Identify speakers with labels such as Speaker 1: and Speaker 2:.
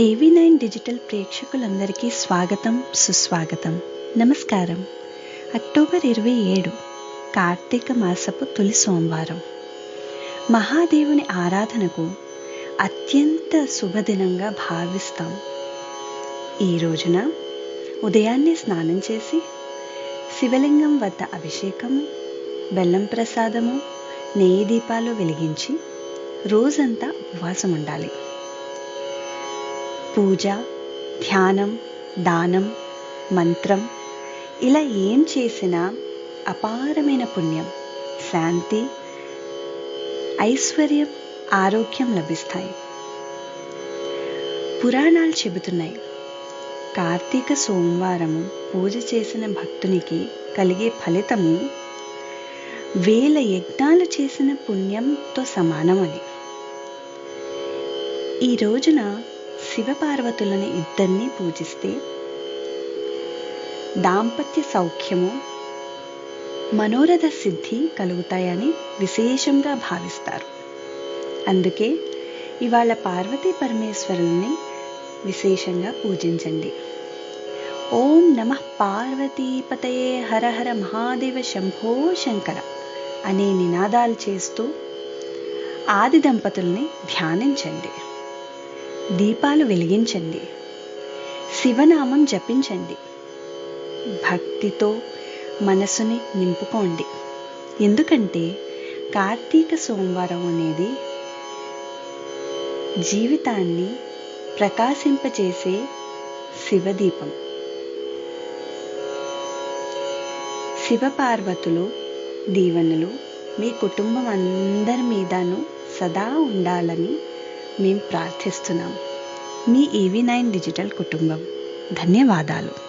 Speaker 1: ఏవీ nine digital ప్రేక్షకులందరికీ స్వాగతం సుస్వాగతం. నమస్కారం. అక్టోబర్ ఇరవై ఏడు కార్తీక మాసపు తొలి సోమవారం. మహాదేవుని ఆరాధనకు అత్యంత శుభదినంగా భావిస్తాం. ఈ రోజున ఉదయాన్నే స్నానం చేసి శివలింగం వద్ద అభిషేకము బెల్లం ప్రసాదము నెయ్యి దీపాలు వెలిగించి రోజంతా ఉపవాసం ఉండాలి పూజ ధ్యానం దానం మంత్రం. ఇలా ఏం చేసినా అపారమైన పుణ్యం శాంతి ఐశ్వర్యం ఆరోగ్యం లభిస్తాయి. పురాణాలు చెబుతున్నాయి. కార్తీక సోమవారము పూజ చేసిన భక్తునికి కలిగే ఫలితము వేల యజ్ఞాలు చేసిన పుణ్యంతో సమానమని. ఈ రోజున శివపార్వతులను ఇద్దరిని పూజిస్తే దాంపత్య సౌఖ్యము మనోరథ సిద్ధి కలుగుతాయని విశేషంగా భావిస్తారు. అందుకే ఇవాళ పార్వతీ పరమేశ్వరుల్ని విశేషంగా పూజించండి. ఓం నమ పార్వతీపతయే హర హర మహాదేవ శంభో శంకర అనే నినాదాలు చేస్తూ ఆది దంపతుల్ని ధ్యానించండి. దీపాలు వెలిగించండి. శివనామం జపించండి. భక్తితో మనసుని నింపుకోండి. ఎందుకంటే కార్తీక సోమవారం అనేది జీవితాన్ని ప్రకాశింపచేసే శివదీపం. శివపార్వతులు దీవెనలు మీ కుటుంబం అందరి మీదను సదా ఉండాలని మేము ప్రార్థిస్తున్నాం. మీ ఈవీ నైన్ డిజిటల్ కుటుంబం. ధన్యవాదాలు.